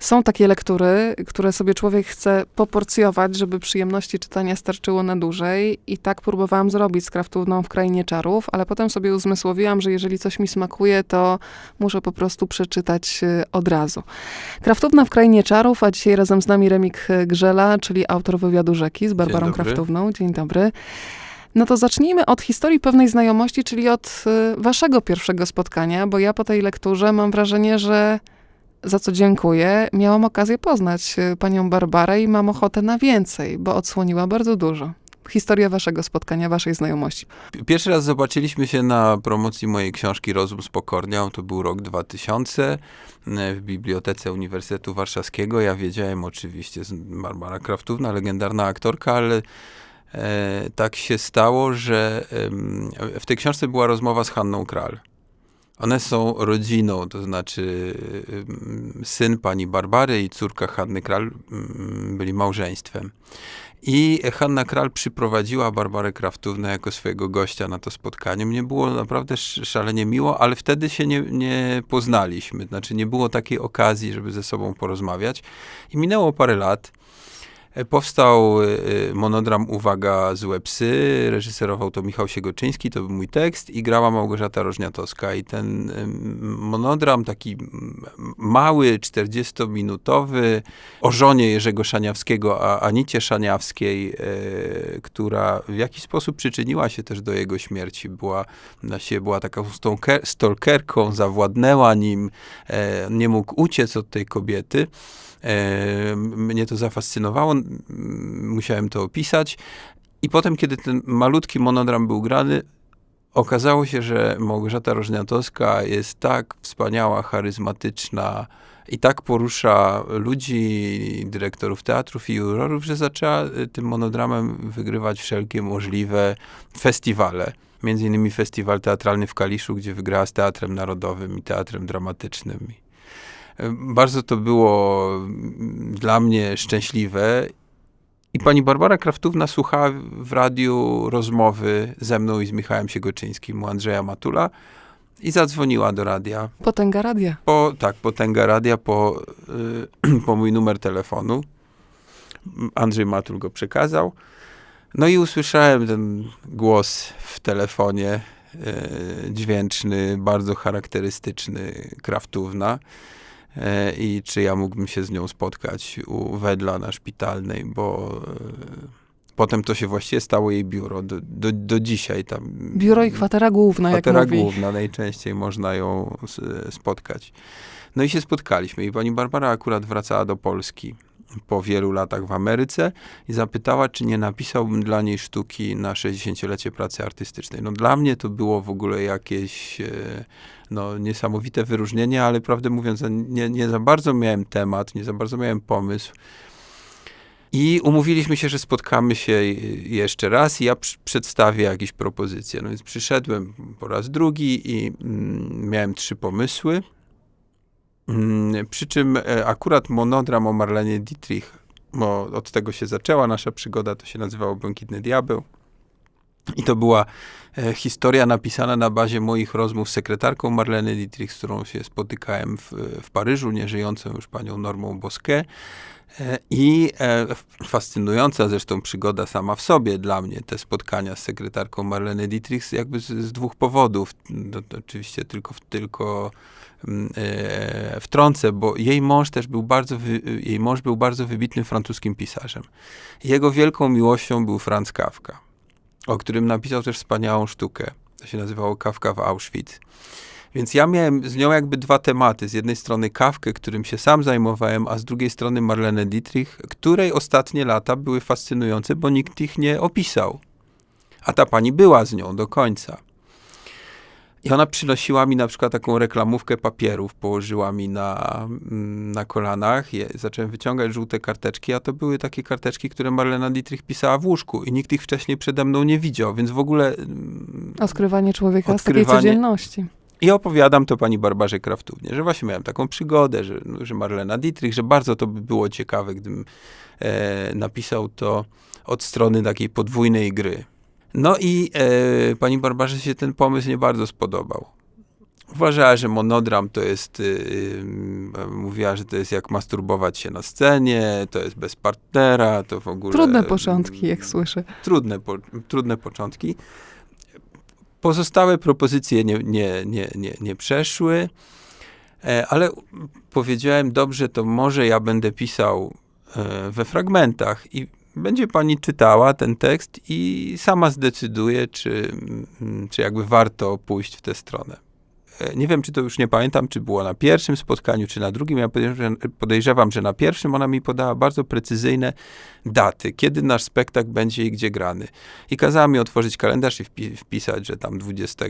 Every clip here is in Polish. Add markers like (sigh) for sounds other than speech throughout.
Są takie lektury, które sobie człowiek chce poporcjować, żeby przyjemności czytania starczyło na dłużej. I tak próbowałam zrobić z Kraftówną w Krainie Czarów, ale potem sobie uzmysłowiłam, że jeżeli coś mi smakuje, to muszę po prostu przeczytać y, od razu. Kraftówna w Krainie Czarów, a dzisiaj razem z nami Remik Grzela, czyli autor wywiadu Rzeki z Barbarą dobry. Kraftówną. Dzień dobry. No to zacznijmy od historii pewnej znajomości, czyli od y, waszego pierwszego spotkania, bo ja po tej lekturze mam wrażenie, że za co dziękuję, miałam okazję poznać y, panią Barbarę i mam ochotę na więcej, bo odsłoniła bardzo dużo. Historia waszego spotkania, waszej znajomości. Pierwszy raz zobaczyliśmy się na promocji mojej książki Rozum z pokornią. To był rok 2000 e, w Bibliotece Uniwersytetu Warszawskiego. Ja wiedziałem oczywiście, z Barbara Kraftówna, legendarna aktorka, ale e, tak się stało, że w tej książce była rozmowa z Hanną Kral. One są rodziną, to znaczy em, syn pani Barbary i córka Hanny Kral em, byli małżeństwem. I Hanna Kral przyprowadziła Barbarę Kraftównę jako swojego gościa na to spotkanie. Mnie było naprawdę sz- szalenie miło, ale wtedy się nie, nie poznaliśmy. Znaczy nie było takiej okazji, żeby ze sobą porozmawiać. I minęło parę lat. E, Powstał e, monodram Uwaga, złe psy, reżyserował to Michał Siegoczyński, to był mój tekst i grała Małgorzata Rożniatowska. I ten monodram, taki mały, 40-minutowy, o żonie Jerzego Szaniawskiego, a Anicie Szaniawskiej, e, która w jakiś sposób przyczyniła się też do jego śmierci. Była, na się, była taką stalker, stalkerką, zawładnęła nim, e, nie mógł uciec od tej kobiety. E, mnie to zafascynowało, musiałem to opisać. I potem, kiedy ten malutki monodram był grany, okazało się, że Małgorzata Rożniatowska jest tak wspaniała, charyzmatyczna i tak porusza ludzi, dyrektorów teatrów i jurorów, że zaczęła y, tym monodramem wygrywać wszelkie możliwe festiwale. Między innymi festiwal teatralny w Kaliszu, gdzie wygrała z Teatrem Narodowym i Teatrem Dramatycznym. Bardzo to było mm, dla mnie szczęśliwe. I pani Barbara Kraftówna słuchała w radiu rozmowy ze mną i z Michałem Siegoczyńskim u Andrzeja Matula i zadzwoniła do radia. Potęga radia. Po, tak, potęga radia, po, y, (clears throat) po mój numer telefonu. Andrzej Matul go przekazał. No i usłyszałem ten głos w telefonie, y, dźwięczny, bardzo charakterystyczny Kraftówna. E, i czy ja mógłbym się z nią spotkać u Wedla na szpitalnej, bo e, potem to się właściwie stało jej biuro. Do, do, do dzisiaj tam. Biuro i kwatera główna, jak Kwatera mówi. główna, najczęściej można ją s- spotkać. No i się spotkaliśmy i pani Barbara akurat wracała do Polski po wielu latach w Ameryce i zapytała, czy nie napisałbym dla niej sztuki na 60-lecie pracy artystycznej. No dla mnie to było w ogóle jakieś e, no, niesamowite wyróżnienie, ale prawdę mówiąc, nie, nie za bardzo miałem temat, nie za bardzo miałem pomysł. I umówiliśmy się, że spotkamy się jeszcze raz i ja przy- przedstawię jakieś propozycje. No więc przyszedłem po raz drugi i mm, miałem trzy pomysły. Mm, przy czym e, akurat monodram o Marlenie Dietrich, bo od tego się zaczęła nasza przygoda, to się nazywało Błękitny Diabeł. I to była e, historia napisana na bazie moich rozmów z sekretarką Marleny Dietrich, z którą się spotykałem w, w Paryżu, nieżyjącą już panią Normą Bosquet. E, I e, fascynująca zresztą przygoda sama w sobie dla mnie, te spotkania z sekretarką Marleny Dietrich, jakby z, z dwóch powodów. No, oczywiście tylko, tylko mm, e, wtrącę, bo jej mąż też był bardzo, wy, jej mąż był bardzo wybitnym francuskim pisarzem. Jego wielką miłością był Franz Kafka, o którym napisał też wspaniałą sztukę. To się nazywało Kafka w Auschwitz. Więc ja miałem z nią jakby dwa tematy. Z jednej strony Kawkę, którym się sam zajmowałem, a z drugiej strony Marlenę Dietrich, której ostatnie lata były fascynujące, bo nikt ich nie opisał. A ta pani była z nią do końca. I ona przynosiła mi na przykład taką reklamówkę papierów, położyła mi na, mm, na kolanach. Je, zacząłem wyciągać żółte karteczki, a to były takie karteczki, które Marlena Dietrich pisała w łóżku i nikt ich wcześniej przede mną nie widział, więc w ogóle mm, Odkrywanie człowieka z takiej Odkrywanie- codzienności. i opowiadam to pani Barbarze Kraftównie, że właśnie miałem taką przygodę, że, no, że Marlena Dietrich, że bardzo to by było ciekawe, gdybym e, napisał to od strony takiej podwójnej gry. No i e, pani Barbarze się ten pomysł nie bardzo spodobał. Uważała, że monodram to jest, y, y, mówiła, że to jest jak masturbować się na scenie, to jest bez partnera, to w ogóle... Trudne początki, jak słyszę. Trudne, po, trudne początki. Pozostałe propozycje nie, nie, nie, nie, nie przeszły, e, ale powiedziałem, dobrze, to może ja będę pisał e, we fragmentach i będzie pani czytała ten tekst i sama zdecyduje, czy, czy jakby warto pójść w tę stronę. E, Nie wiem, czy to już nie pamiętam, czy było na pierwszym spotkaniu, czy na drugim. Ja podejrzewam, że na pierwszym ona mi podała bardzo precyzyjne daty, kiedy nasz spektakl będzie i gdzie grany. I kazała mi otworzyć kalendarz i wpi- wpisać, że tam 20,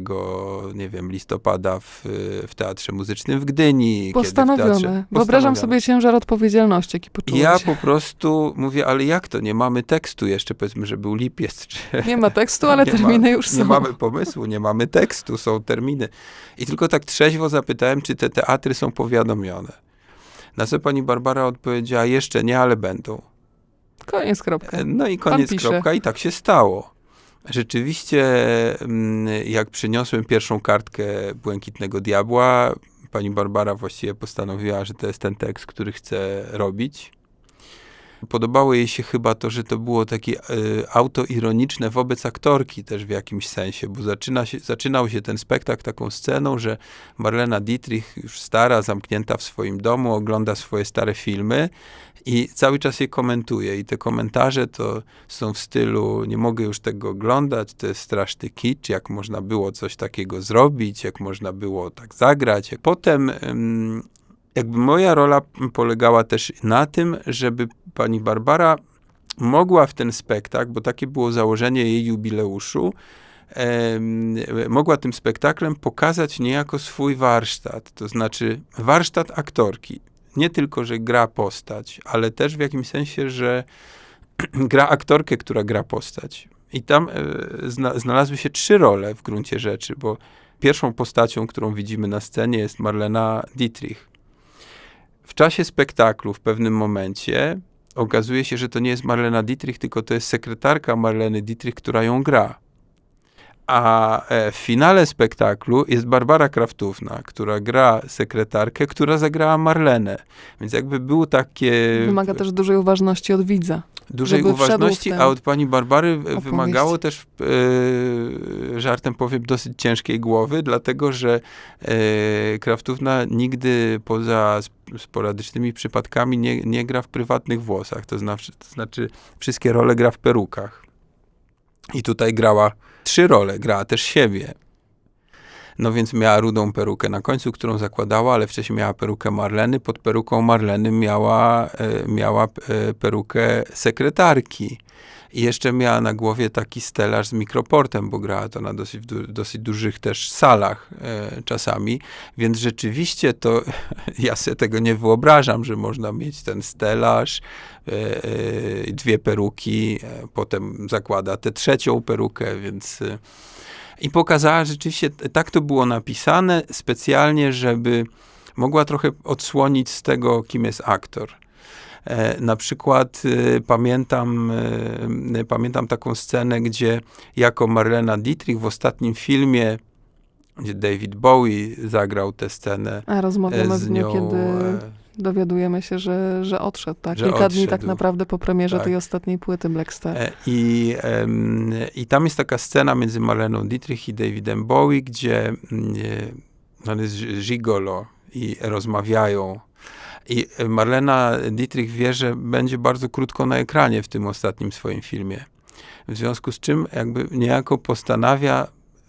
nie wiem, listopada w, w Teatrze Muzycznym w Gdyni. kiedy w Postanowione. teatrze- Wyobrażam Postanowione. sobie ciężar odpowiedzialności, jaki poczułeś. ja po prostu mówię, ale jak to? Nie mamy tekstu jeszcze, powiedzmy, że był lipiec, czy, Nie ma tekstu, ale (laughs) terminy ma, już są. Nie mamy pomysłu, nie mamy tekstu, są terminy. I tylko tak trzeźwo zapytałem, czy te teatry są powiadomione. Na co pani Barbara odpowiedziała, jeszcze nie, ale będą. Koniec, kropka. E, No i koniec kropka i tak się stało. Rzeczywiście, mm, jak przyniosłem pierwszą kartkę Błękitnego Diabła, pani Barbara właściwie postanowiła, że to jest ten tekst, który chce robić. Podobało jej się chyba to, że to było takie y, autoironiczne wobec aktorki też w jakimś sensie, bo zaczyna się, zaczynał się ten spektakl taką sceną, że Marlena Dietrich, już stara, zamknięta w swoim domu, ogląda swoje stare filmy i cały czas je komentuje. I te komentarze to są w stylu: Nie mogę już tego oglądać, to jest straszny kicz, jak można było coś takiego zrobić, jak można było tak zagrać. Potem. Jakby moja rola polegała też na tym, żeby pani Barbara mogła w ten spektakl, bo takie było założenie jej jubileuszu, em, mogła tym spektaklem pokazać niejako swój warsztat, to znaczy warsztat aktorki. Nie tylko, że gra postać, ale też w jakimś sensie, że (clears throat) gra aktorkę, która gra postać. I tam e, zna, znalazły się trzy role w gruncie rzeczy, bo pierwszą postacią, którą widzimy na scenie jest Marlena Dietrich. W czasie spektaklu w pewnym momencie okazuje się, że to nie jest Marlena Dietrich, tylko to jest sekretarka Marleny Dietrich, która ją gra. A e, w finale spektaklu jest Barbara Kraftówna, która gra sekretarkę, która zagrała Marlenę. Więc jakby było takie Wymaga też dużej uważności od widza. Dużej uważności, a od pani Barbary opowieść. wymagało też, e, żartem powiem, dosyć ciężkiej głowy, dlatego że e, Kraftówna nigdy poza sp- sporadycznymi przypadkami nie, nie gra w prywatnych włosach. To znaczy, to znaczy, wszystkie role gra w perukach. I tutaj grała trzy role, grała też siebie. No więc miała rudą perukę na końcu, którą zakładała, ale wcześniej miała perukę Marleny. Pod peruką Marleny miała, e, miała e, perukę sekretarki. I jeszcze miała na głowie taki stelaż z mikroportem, bo grała to na dosyć, dosyć dużych też salach e, czasami. Więc rzeczywiście to (laughs) ja sobie tego nie wyobrażam, że można mieć ten stelaż, e, e, dwie peruki, e, potem zakłada tę trzecią perukę, więc... I pokazała rzeczywiście, tak to było napisane specjalnie, żeby mogła trochę odsłonić z tego, kim jest aktor. E, na przykład e, pamiętam, e, pamiętam taką scenę, gdzie jako Marlena Dietrich w ostatnim filmie, gdzie David Bowie zagrał tę scenę A rozmawiamy z w dniu, nią. kiedy e, dowiadujemy się, że, że odszedł. Tak? Że Kilka dni tak odszedł. naprawdę po premierze Tak. tej ostatniej płyty Black Star. E, I, I tam jest taka scena między Marleną Dietrich i Davidem Bowie, gdzie mm, e, on jest gigolo i rozmawiają. I Marlena Dietrich wie, że będzie bardzo krótko na ekranie w tym ostatnim swoim filmie. W związku z czym jakby niejako postanawia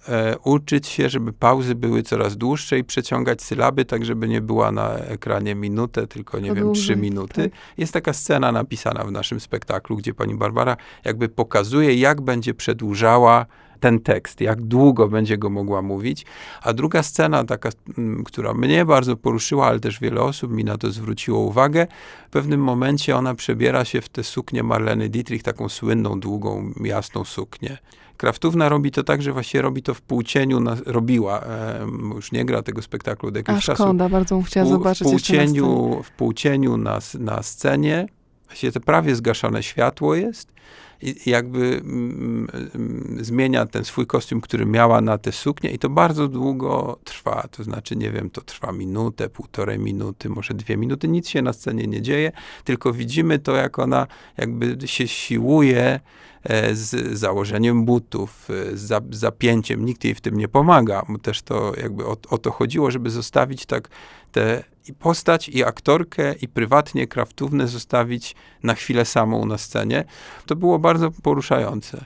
e, uczyć się, żeby pauzy były coraz dłuższe i przeciągać sylaby, tak żeby nie była na ekranie minutę, tylko nie To wiem, trzy minuty. tak. Jest taka scena napisana w naszym spektaklu, gdzie pani Barbara jakby pokazuje, jak będzie przedłużała ten tekst, jak długo będzie go mogła mówić. A druga scena, taka, mm, która mnie bardzo poruszyła, ale też wiele osób mi na to zwróciło uwagę, w pewnym momencie ona przebiera się w tę suknię Marleny Dietrich, taką słynną, długą, jasną suknię. Kraftówna robi to tak, że właściwie robi to w półcieniu, na, robiła, e, już nie gra tego spektaklu od A jakiegoś czasu, szkoda, bardzo bym chciała zobaczyć w jeszcze na półcieniu, w półcieniu na, na scenie Właściwie to prawie zgaszone światło jest i jakby mm, mm, zmienia ten swój kostium, który miała na tę suknię i to bardzo długo trwa. To znaczy, nie wiem, to trwa minutę, półtorej minuty, może dwie minuty. Nic się na scenie nie dzieje, tylko widzimy to, jak ona jakby się siłuje e, z założeniem butów, e, z za- z zapięciem. Nikt jej w tym nie pomaga. Też to jakby o, o to chodziło, żeby zostawić tak tę i postać, i aktorkę, i prywatnie kraftówne zostawić na chwilę samą na scenie. To było bardzo poruszające.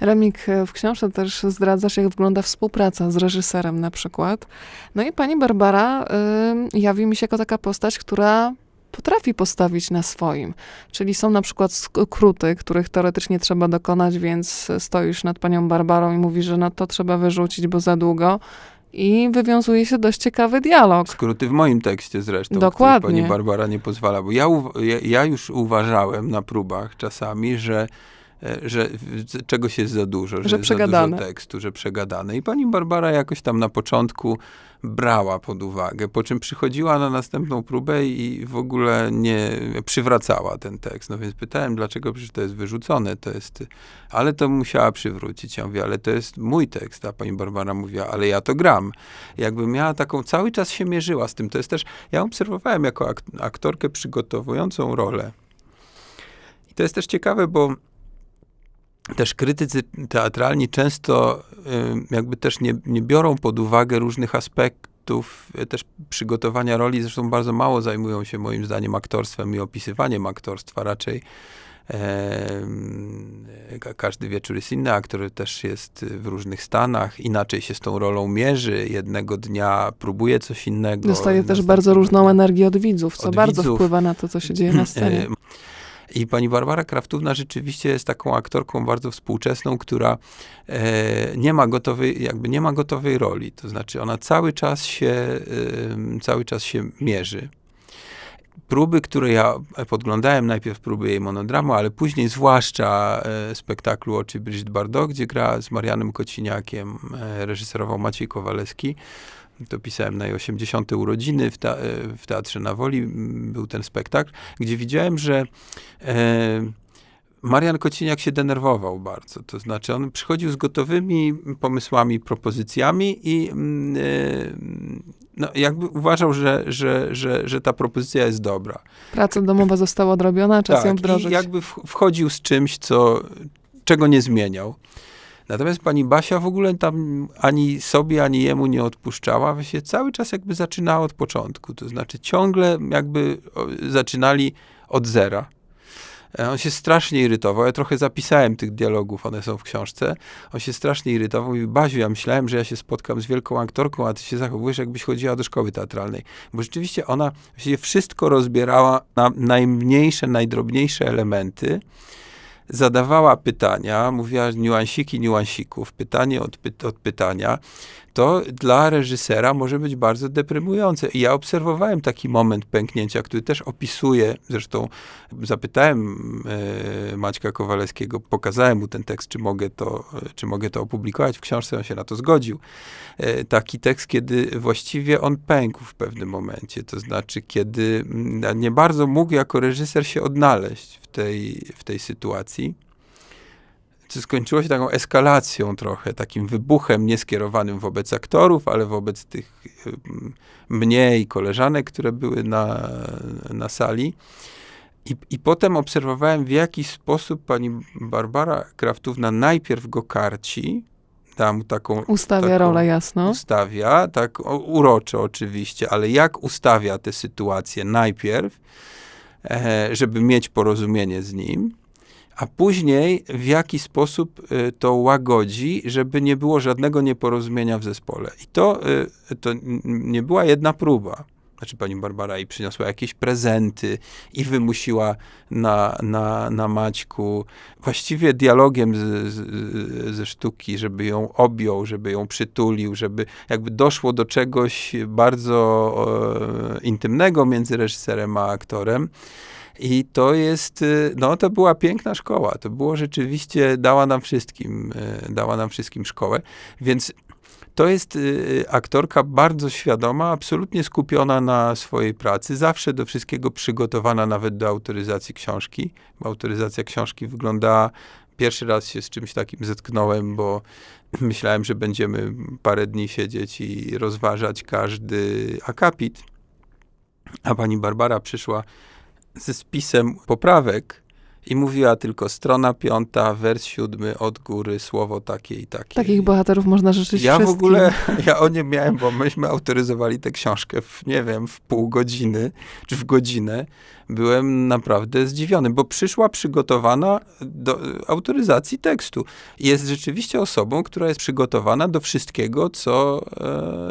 Remik, e, w książce też zdradzasz, jak wygląda współpraca z reżyserem na przykład. No i pani Barbara y, jawi mi się jako taka postać, która potrafi postawić na swoim. Czyli są na przykład skróty, których teoretycznie trzeba dokonać, więc stoisz nad panią Barbarą i mówisz, że no to trzeba wyrzucić, bo za długo. I wywiązuje się dość ciekawy dialog. Skróty w moim tekście zresztą, Dokładnie. pani Barbara nie pozwala, bo ja, ja, ja już uważałem na próbach czasami, że że w- czegoś jest za dużo, że, jest za przegadane. dużo tekstu, że przegadane. I pani Barbara jakoś tam na początku brała pod uwagę, po czym przychodziła na następną próbę i w ogóle nie przywracała ten tekst. No więc pytałem, dlaczego przecież to jest wyrzucone, to jest, ale to musiała przywrócić. Ja mówię, ale to jest mój tekst, a pani Barbara mówiła, ale ja to gram. Jakby miała taką, cały czas się mierzyła z tym. To jest też, ja obserwowałem jako ak aktorkę przygotowującą rolę. I to jest też ciekawe, bo też krytycy teatralni często y, jakby też nie, nie biorą pod uwagę różnych aspektów y, też przygotowania roli. Zresztą bardzo mało zajmują się moim zdaniem aktorstwem i opisywaniem aktorstwa. Raczej e, ka- każdy wieczór jest inny. Aktor też jest w różnych stanach. Inaczej się z tą rolą mierzy. Jednego dnia próbuje coś innego. Dostaje też bardzo różną energię od widzów, co Od bardzo widzów. wpływa na to, co się dzieje na scenie. E, I pani Barbara Kraftówna rzeczywiście jest taką aktorką bardzo współczesną, która e, nie ma gotowej, jakby nie ma gotowej roli. To znaczy ona cały czas się, e, cały czas się mierzy. Próby, które ja podglądałem, najpierw próby jej monodramu, ale później zwłaszcza e, spektaklu Oczy Brigitte Bardot, gdzie gra z Marianem Kociniakiem, e, reżyserował Maciej Kowalewski. To pisałem na jej 80. urodziny w, ta, e, w Teatrze na Woli. Był ten spektakl, gdzie widziałem, że e, Marian Kociniak się denerwował bardzo. To znaczy, on przychodził z gotowymi pomysłami, propozycjami i e, no, jakby uważał, że, że, że, że ta propozycja jest dobra. Praca domowa została odrobiona, czas ją Tak, wdrożyć. I jakby wchodził z czymś, co, czego nie zmieniał. Natomiast pani Basia w ogóle tam ani sobie, ani jemu nie odpuszczała. Właściwie cały czas jakby zaczynała od początku. To znaczy ciągle jakby zaczynali od zera. E, On się strasznie irytował. Ja trochę zapisałem tych dialogów, one są w książce. On się strasznie irytował i Baziu, ja myślałem, że ja się spotkam z wielką aktorką, a ty się zachowujesz, jakbyś chodziła do szkoły teatralnej. Bo rzeczywiście ona właściwie wszystko rozbierała na najmniejsze, najdrobniejsze elementy. Zadawała pytania, mówiła niuansiki niuansików, pytanie od, py- od pytania. To dla reżysera może być bardzo deprymujące. I ja obserwowałem taki moment pęknięcia, który też opisuje, zresztą zapytałem e, Maćka Kowalewskiego, pokazałem mu ten tekst, czy mogę to, e, czy mogę to opublikować w książce, on się na to zgodził. E, taki tekst, kiedy właściwie on pękł w pewnym momencie, to znaczy, kiedy mm, nie bardzo mógł jako reżyser się odnaleźć w tej, w tej sytuacji. Co skończyło się taką eskalacją trochę, takim wybuchem nieskierowanym wobec aktorów, ale wobec tych ym, mnie i koleżanek, które były na, na sali. I, I potem obserwowałem, w jaki sposób pani Barbara Kraftówna najpierw go karci, mu taką Ustawia taką- rolę jasno. ustawia, tak o, uroczo oczywiście, ale jak ustawia tę sytuację najpierw, e, żeby mieć porozumienie z nim, a później w jaki sposób e, to łagodzi, żeby nie było żadnego nieporozumienia w zespole. I to, e, to nie była jedna próba. Znaczy pani Barbara i przyniosła jakieś prezenty i wymusiła na, na, na Maćku właściwie dialogiem z, z, ze sztuki, żeby ją objął, żeby ją przytulił, żeby jakby doszło do czegoś bardzo e, intymnego między reżyserem a aktorem. I to jest, y, no to była piękna szkoła. To było rzeczywiście, dała nam wszystkim, y, dała nam wszystkim szkołę. Więc To jest y, aktorka bardzo świadoma, absolutnie skupiona na swojej pracy, zawsze do wszystkiego przygotowana, nawet do autoryzacji książki. Autoryzacja książki wyglądała. Pierwszy raz się z czymś takim zetknąłem, bo (laughs) myślałem, że będziemy parę dni siedzieć i rozważać każdy akapit. A pani Barbara przyszła ze spisem poprawek i mówiła tylko strona piąta, wers siódmy, od góry, słowo takie i takie. Takich bohaterów można życzyć Ja w wszystkim. ogóle, ja o nie miałem, bo myśmy autoryzowali tę książkę w, nie wiem, w pół godziny, czy w godzinę. Byłem naprawdę zdziwiony, bo przyszła przygotowana do autoryzacji tekstu. Jest rzeczywiście osobą, która jest przygotowana do wszystkiego, co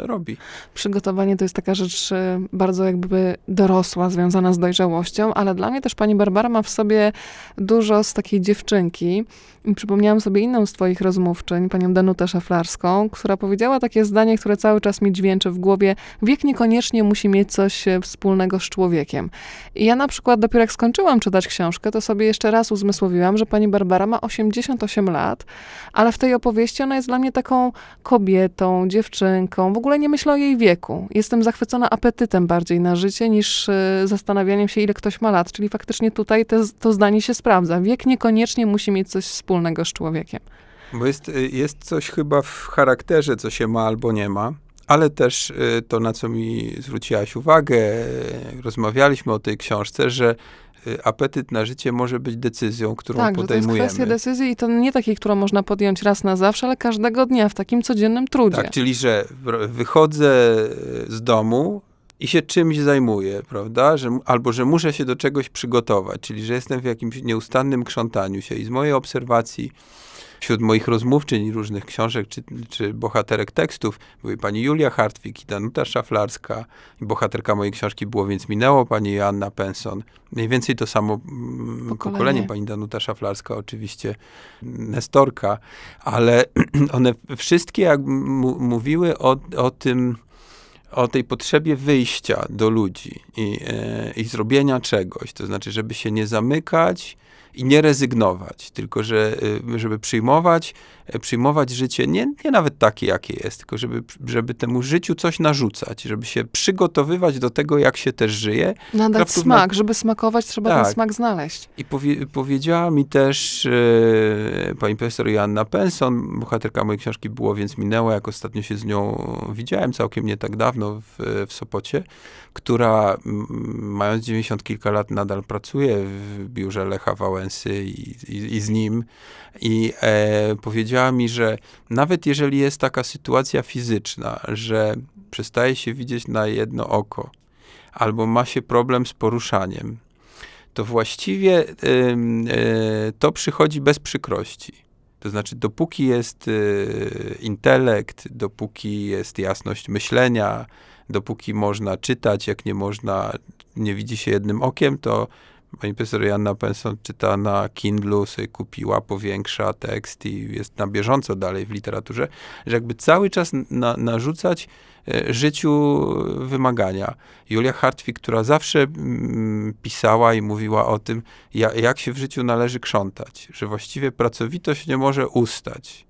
e, robi. Przygotowanie to jest taka rzecz e, bardzo jakby dorosła, związana z dojrzałością, ale dla mnie też pani Barbara ma w sobie dużo z takiej dziewczynki. I przypomniałam sobie inną z twoich rozmówczyń, panią Danutę Szaflarską, która powiedziała takie zdanie, które cały czas mi dźwięczy w głowie. Wiek niekoniecznie musi mieć coś e, wspólnego z człowiekiem. I ja na przykład dopiero jak skończyłam czytać książkę, to sobie jeszcze raz uzmysłowiłam, że pani Barbara ma 88 lat, ale w tej opowieści ona jest dla mnie taką kobietą, dziewczynką. W ogóle nie myślę o jej wieku. Jestem zachwycona apetytem bardziej na życie niż e, zastanawianiem się, ile ktoś ma lat. Czyli faktycznie tutaj te, to zdanie się sprawdza. Wiek niekoniecznie musi mieć coś wspólnego z człowiekiem. Bo jest, y, jest coś chyba w charakterze, co się ma albo nie ma, ale też y, to, na co mi zwróciłaś uwagę, y, rozmawialiśmy o tej książce, że apetyt na życie może być decyzją, którą tak, że to jest podejmujemy. kwestia decyzji i to nie takiej, którą można podjąć raz na zawsze, ale każdego dnia w takim codziennym trudzie. Tak, czyli że wychodzę z domu i się czymś zajmuję, prawda? Że, albo że muszę się do czegoś przygotować, czyli że jestem w jakimś nieustannym krzątaniu się. I z mojej obserwacji wśród moich rozmówczyń różnych książek czy, czy bohaterek tekstów były pani Julia Hartwig i Danuta Szaflarska. I bohaterka mojej książki było Więc minęło, pani Joanna Penson. Mniej więcej to samo mm, Pokolenie. pokolenie. Pani Danuta Szaflarska oczywiście, Nestorka, ale (clears throat) one wszystkie jak mówiły o, o tym, o tej potrzebie wyjścia do ludzi i, e, i zrobienia czegoś. To znaczy, żeby się nie zamykać i nie rezygnować, tylko że, e, żeby przyjmować, przyjmować życie nie, nie nawet takie, jakie jest, tylko żeby, żeby temu życiu coś narzucać, żeby się przygotowywać do tego, jak się też żyje. Nadać Kraftówna- smak. Żeby smakować, trzeba ten Tak. smak znaleźć. I powie, powiedziała mi też e, pani profesor Joanna Penson, bohaterka mojej książki było, więc minęło, jak ostatnio się z nią widziałem całkiem nie tak dawno w, w Sopocie, która mając 90 kilka lat nadal pracuje w biurze Lecha Wałęsy i, i, i z nim. I e, powiedziała mi, że nawet jeżeli jest taka sytuacja fizyczna, że przestaje się widzieć na jedno oko, albo ma się problem z poruszaniem, to właściwie ym, y, to przychodzi bez przykrości. To znaczy, dopóki jest y, intelekt, dopóki jest jasność myślenia, dopóki można czytać, jak nie można, nie widzi się jednym okiem, to pani profesor Janna Penson czyta na Kindlu, sobie kupiła, powiększa tekst i jest na bieżąco dalej w literaturze, że jakby cały czas na, narzucać e, życiu wymagania. Julia Hartwig, która zawsze pisała i mówiła o tym, ja, jak się w życiu należy krzątać, że właściwie pracowitość nie może ustać.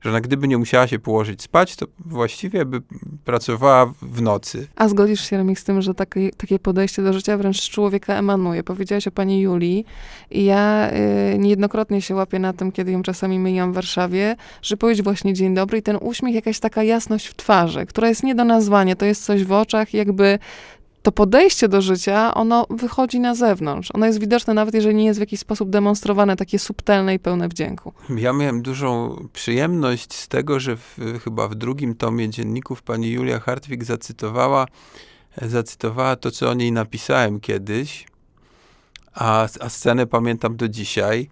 Że ona gdyby nie musiała się położyć spać, to właściwie by pracowała w nocy. A zgodzisz się, Remik, z tym, że takie, takie podejście do życia wręcz człowieka emanuje? Powiedziałaś o pani Julii i ja y, niejednokrotnie się łapię na tym, kiedy ją czasami myjam w Warszawie, że powiedzieć właśnie dzień dobry i ten uśmiech, jakaś taka jasność w twarzy, która jest nie do nazwania, to jest coś w oczach, jakby to podejście do życia, ono wychodzi na zewnątrz. Ono jest widoczne nawet, jeżeli nie jest w jakiś sposób demonstrowane, takie subtelne i pełne wdzięku. Ja miałem dużą przyjemność z tego, że w, chyba w drugim tomie dzienników pani Julia Hartwig zacytowała, zacytowała to, co o niej napisałem kiedyś, a, a scenę pamiętam do dzisiaj.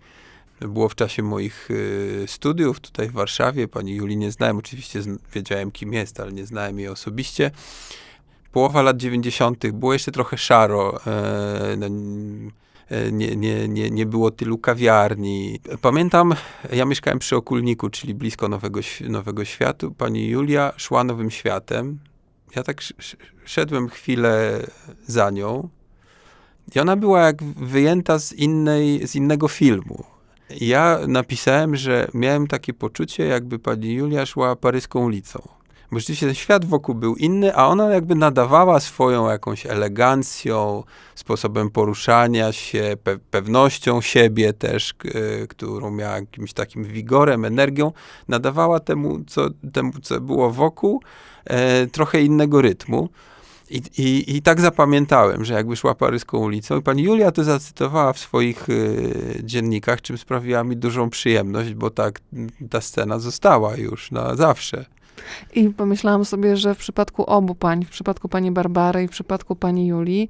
Było w czasie moich y, studiów tutaj w Warszawie. Pani Julii nie znałem, oczywiście wiedziałem, kim jest, ale nie znałem jej osobiście. Połowa lat 90. było jeszcze trochę szaro. E, no, e, nie, nie, nie, nie było tylu kawiarni. Pamiętam, ja mieszkałem przy Okulniku, czyli blisko Nowego, Nowego Światu. Pani Julia szła Nowym Światem. Ja tak sz- sz- szedłem chwilę za nią i ona była jak wyjęta z, innej, z innego filmu. Ja napisałem, że miałem takie poczucie, jakby pani Julia szła paryską ulicą. Bo rzeczywiście ten świat wokół był inny, a ona jakby nadawała swoją jakąś elegancją, sposobem poruszania się, pe pewnością siebie też, y, którą miała jakimś takim wigorem, energią, nadawała temu, co, temu, co było wokół, e, trochę innego rytmu. I, i, I tak zapamiętałem, że jakby szła paryską ulicą, i pani Julia to zacytowała w swoich y, dziennikach, czym sprawiła mi dużą przyjemność, bo tak ta scena została już na zawsze. I pomyślałam sobie, że w przypadku obu pań, w przypadku pani Barbary i w przypadku pani Julii,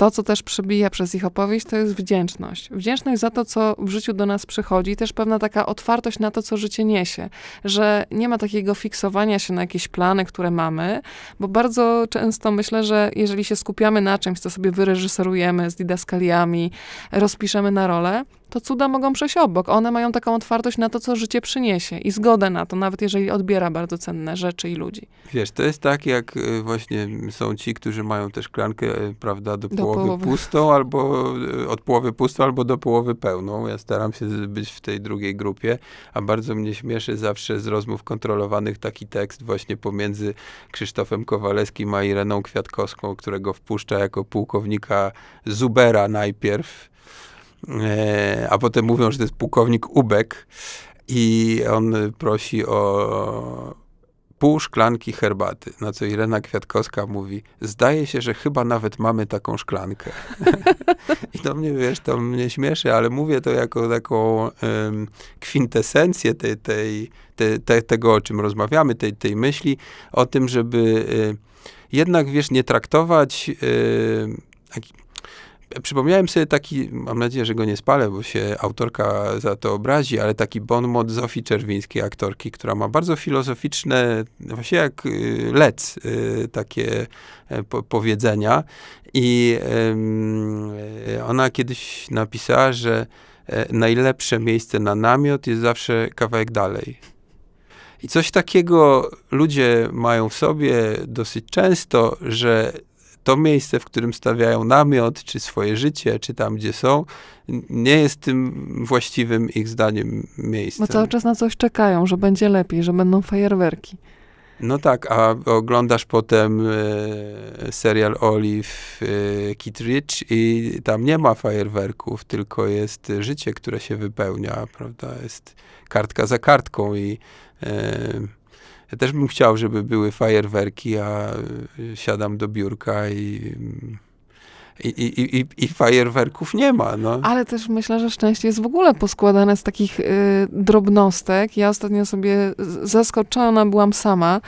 to, co też przybija przez ich opowieść, to jest wdzięczność. Wdzięczność za to, co w życiu do nas przychodzi, też pewna taka otwartość na to, co życie niesie. Że nie ma takiego fiksowania się na jakieś plany, które mamy, bo bardzo często myślę, że jeżeli się skupiamy na czymś, co sobie wyreżyserujemy z didaskaliami, rozpiszemy na rolę, to cuda mogą przejść obok. One mają taką otwartość na to, co życie przyniesie i zgodę na to, nawet jeżeli odbiera bardzo cenne rzeczy i ludzi. Wiesz, to jest tak, jak y, właśnie są ci, którzy mają tę szklankę, y, prawda, do, Do połowy, połowy. pustą, albo y, od połowy pustą, albo do połowy pełną. Ja staram się być w tej drugiej grupie, a bardzo mnie śmieszy zawsze z rozmów kontrolowanych taki tekst właśnie pomiędzy Krzysztofem Kowalewskim a Ireną Kwiatkowską, którego wpuszcza jako pułkownika Zubera najpierw, a potem mówią, że to jest pułkownik Ubek i on prosi o pół szklanki herbaty, na co Irena Kwiatkowska mówi, zdaje się, że chyba nawet mamy taką szklankę. (laughs) I to mnie, wiesz, to mnie śmieszy, ale mówię to jako taką em, kwintesencję tej, tej, te, te, tego, o czym rozmawiamy, tej, tej myśli, o tym, żeby y, jednak, wiesz, nie traktować y, Przypomniałem sobie taki, mam nadzieję, że go nie spalę, bo się autorka za to obrazi, ale taki bon mot Zofii Czerwińskiej, aktorki, która ma bardzo filozoficzne, właśnie jak y, lec, y, takie e, po, powiedzenia. I e, ona kiedyś napisała, że e, najlepsze miejsce na namiot jest zawsze kawałek dalej. I coś takiego ludzie mają w sobie dosyć często, że to miejsce, w którym stawiają namiot, czy swoje życie, czy tam, gdzie są, nie jest tym właściwym ich zdaniem miejscem. Bo cały czas na coś czekają, że będzie lepiej, że będą fajerwerki. No tak, a oglądasz potem e, serial Olive e, Kittredge i tam nie ma fajerwerków, tylko jest życie, które się wypełnia, prawda? Jest kartka za kartką i e, ja też bym chciał, żeby były fajerwerki, a e, siadam do biurka i, i, i, i, i fajerwerków nie ma, no. Ale też myślę, że szczęście jest w ogóle poskładane z takich y, drobnostek. Ja ostatnio sobie zaskoczona byłam sama,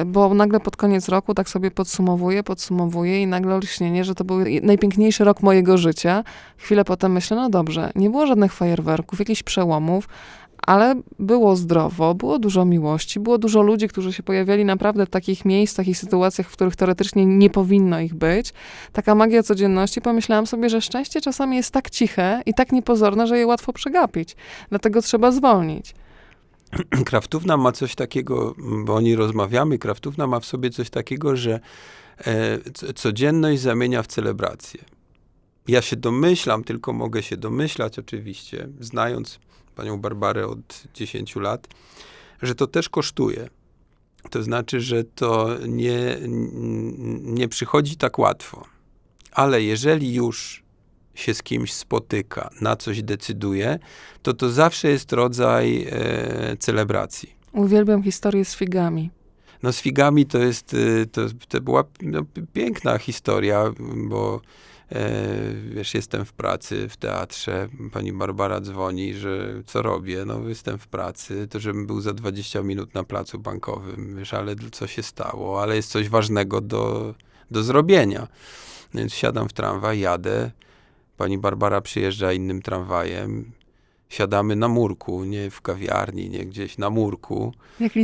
y, bo nagle pod koniec roku tak sobie podsumowuję, podsumowuję i nagle olśnienie, że to był najpiękniejszy rok mojego życia. Chwilę potem myślę, no dobrze, nie było żadnych fajerwerków, jakichś przełomów, ale było zdrowo, było dużo miłości, było dużo ludzi, którzy się pojawiali naprawdę w takich miejscach i sytuacjach, w których teoretycznie nie powinno ich być. Taka magia codzienności, pomyślałam sobie, że szczęście czasami jest tak ciche i tak niepozorne, że je łatwo przegapić. Dlatego trzeba zwolnić. (clears throat) Kraftówna ma coś takiego, bo o niej rozmawiamy, kraftówna ma w sobie coś takiego, że e, codzienność zamienia w celebrację. Ja się domyślam, tylko mogę się domyślać oczywiście, znając panią Barbarę od 10 lat, że to też kosztuje. To znaczy, że to nie, nie przychodzi tak łatwo. Ale jeżeli już się z kimś spotyka, na coś decyduje, to to zawsze jest rodzaj e, celebracji. Uwielbiam historię z figami. No z figami to jest, y, to, to była no, piękna historia, bo e, wiesz, jestem w pracy w teatrze, pani Barbara dzwoni, że co robię, no jestem w pracy, to żebym był za 20 minut na placu bankowym, wiesz, ale co się stało, ale jest coś ważnego do, do zrobienia. Więc siadam w tramwaj, jadę, pani Barbara przyjeżdża innym tramwajem, siadamy na murku, nie w kawiarni, nie gdzieś na murku Jak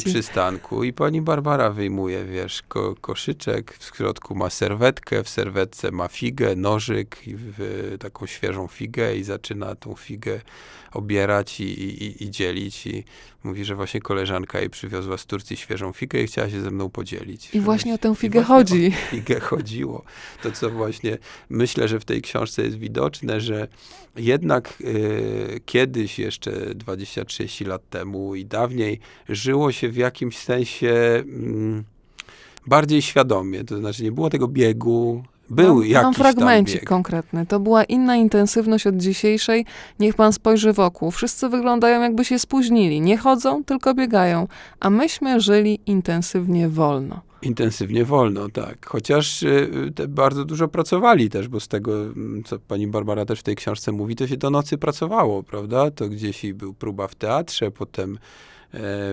przy przystanku i pani Barbara wyjmuje, wiesz, ko, koszyczek, w środku ma serwetkę, w serwetce ma figę, nożyk, i w, taką świeżą figę i zaczyna tą figę obierać i, i, i- dzielić i mówi, że właśnie koleżanka jej przywiozła z Turcji świeżą figę i chciała się ze mną podzielić. I właśnie o tę figę chodzi. O figę chodziło. To, co właśnie myślę, że w tej książce jest widoczne, że jednak yy, kiedyś, jeszcze 20-30 lat temu i dawniej, żyło się w jakimś sensie mm, bardziej świadomie. To znaczy nie było tego biegu, był mam, jakiś mam tam fragmencik konkretny. To była inna intensywność od dzisiejszej. Niech pan spojrzy wokół. Wszyscy wyglądają jakby się spóźnili. Nie chodzą, tylko biegają. A myśmy żyli intensywnie wolno. Intensywnie wolno, tak. Chociaż y, bardzo dużo pracowali też, bo z tego, mm, co pani Barbara też w tej książce mówi, to się do nocy pracowało, prawda? To gdzieś i był próba w teatrze, potem,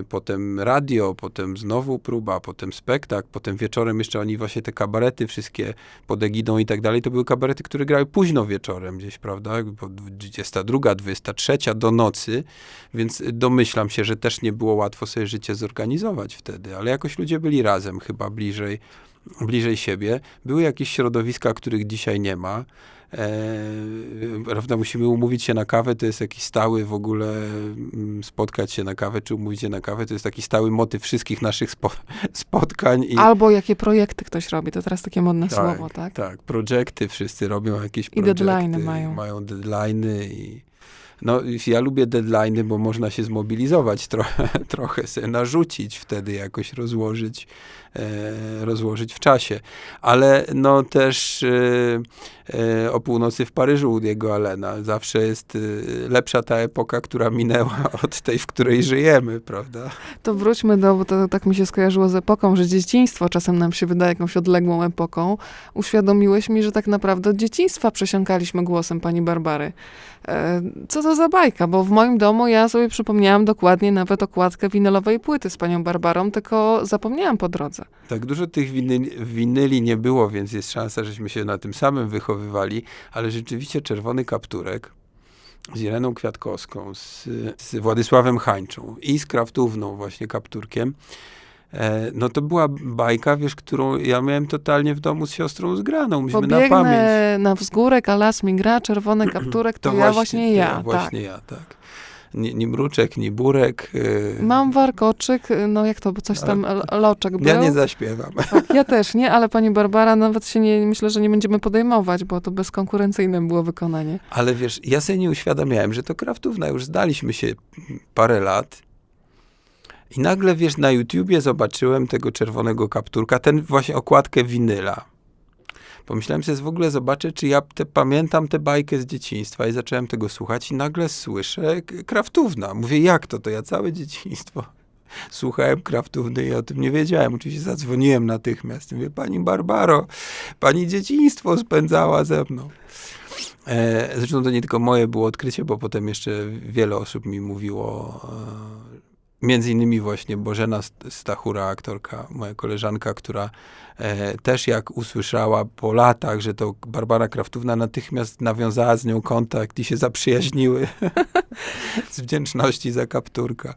potem radio, potem znowu próba, potem spektakl, potem wieczorem jeszcze oni właśnie te kabarety wszystkie pod egidą i tak dalej, to były kabarety, które grały późno wieczorem gdzieś, prawda? Po 22, 23 do nocy, więc domyślam się, że też nie było łatwo sobie życie zorganizować wtedy, ale jakoś ludzie byli razem, chyba bliżej, bliżej siebie. Były jakieś środowiska, których dzisiaj nie ma. E, prawda, musimy umówić się na kawę, to jest jakiś stały w ogóle mm, spotkać się na kawę, czy umówić się na kawę, to jest taki stały motyw wszystkich naszych spo, (laughs) spotkań. I, Albo jakie projekty ktoś robi. To teraz takie modne słowo, tak? tak, projekty wszyscy robią jakieś I projekty. deadline'y mają. Mają deadline'y i no, ja lubię deadline'y, bo można się zmobilizować (laughs) trochę, trochę sobie narzucić, wtedy jakoś rozłożyć, rozłożyć w czasie. Ale no też e, e, o północy w Paryżu u Diego Allena. Zawsze jest e, lepsza ta epoka, która minęła (laughs) od tej, w której żyjemy, prawda? To wróćmy do, bo to tak mi się skojarzyło z epoką, że dzieciństwo czasem nam się wydaje jakąś odległą epoką. Uświadomiłeś mi, że tak naprawdę od dzieciństwa przesiąkaliśmy głosem pani Barbary. E, Co to za bajka? Bo w moim domu ja sobie przypomniałam dokładnie nawet okładkę winylowej płyty z panią Barbarą, tylko zapomniałam po drodze. Tak dużo tych winyli, winyli nie było, więc jest szansa, żeśmy się na tym samym wychowywali, ale rzeczywiście czerwony kapturek z Ireną Kwiatkowską, z, z Władysławem Hańczą i z kraftówną właśnie kapturkiem, e, no to była bajka, wiesz, którą ja miałem totalnie w domu z siostrą zgraną. Myśmy na pamięć. Pobiegnę na wzgórek, a las mi gra, czerwony kapturek, (clears throat) to, ja właśnie to ja. Właśnie tak. ja, tak. Ni, ni mruczek, ni burek. e, Mam warkoczyk, no jak to, bo coś tam, l- loczek był. Ja nie zaśpiewam. Tak, ja też nie, ale pani Barbara nawet się nie, myślę, że nie będziemy podejmować, bo to bezkonkurencyjne było wykonanie. Ale wiesz, ja sobie nie uświadamiałem, że to kraftówna. Już zdaliśmy się parę lat. I nagle, wiesz, na YouTubie zobaczyłem tego czerwonego kapturka, ten właśnie okładkę winyla. Pomyślałem sobie, w ogóle zobaczę, czy ja te, pamiętam tę bajkę z dzieciństwa i zacząłem tego słuchać i nagle słyszę kraftówna. Mówię, jak to? To ja całe dzieciństwo (laughs) słuchałem kraftówny i o tym nie wiedziałem. Oczywiście zadzwoniłem natychmiast. Mówię, pani Barbaro, pani dzieciństwo spędzała ze mną. E, zresztą to nie tylko moje było odkrycie, bo potem jeszcze wiele osób mi mówiło, e, między innymi właśnie Bożena St- Stachura, aktorka, moja koleżanka, która e, też jak usłyszała po latach, że to Barbara Kraftówna, natychmiast nawiązała z nią kontakt i się zaprzyjaźniły (laughs) z wdzięczności za kapturka.